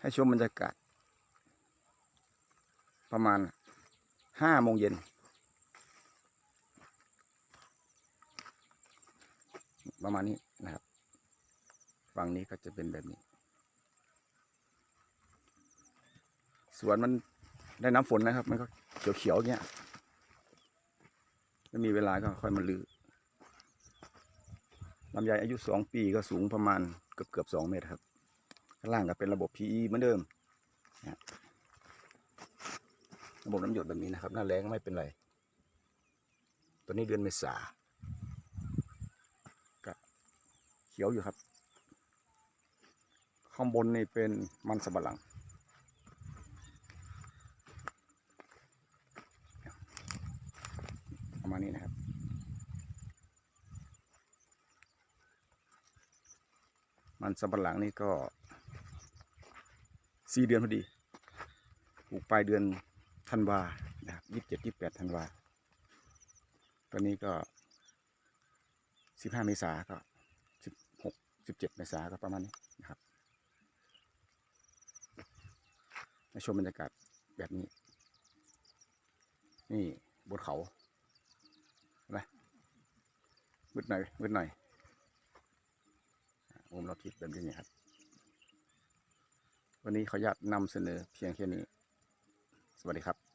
ให้ชมบรรยากาศ ประมาณห้าโมงเย็นประมาณนี้นะครับ ฝั่งนี้ก็จะเป็นแบบนี้ สวนมันได้น้ำฝนนะครับ มันก็เขียวๆอย่างเงี้ยถ้ามีเวลาก็ค่อยมาลือลำไยอายุสองปีก็สูงประมาณเกือบเกือบสองเมตรครับ ข้างล่างก็เป็นระบบ PE เหมือนเดิมนะระบบน้ำหยดแบบนี้นะครับ หน้าแรงไม่เป็นไร ตัวนี้เดือนเมษาก็เขียวอยู่ครับ ข้างบนนี่เป็นมันสำปะหลังประมาณนี้นะครับมันสำปะหลังนี่ก็ สี่เดือนพอดีปลูกปลายเดือนธันวานะครับยี่สิบเจ็ดยี่สิบแปดธันวาตอนนี้ก็สิบห้าเมษาก็สิบหกสิบเจ็ดเมษาก็ประมาณนี้นะครับมาชมบรรยากาศแบบนี้ นี่บนเขานะมืดหน่อยมืดหน่อยอมุมเราทิศแบบนี้ครับ วันนี้ขออนุญาตนำเสนอเพียงแค่นี้ สวัสดีครับ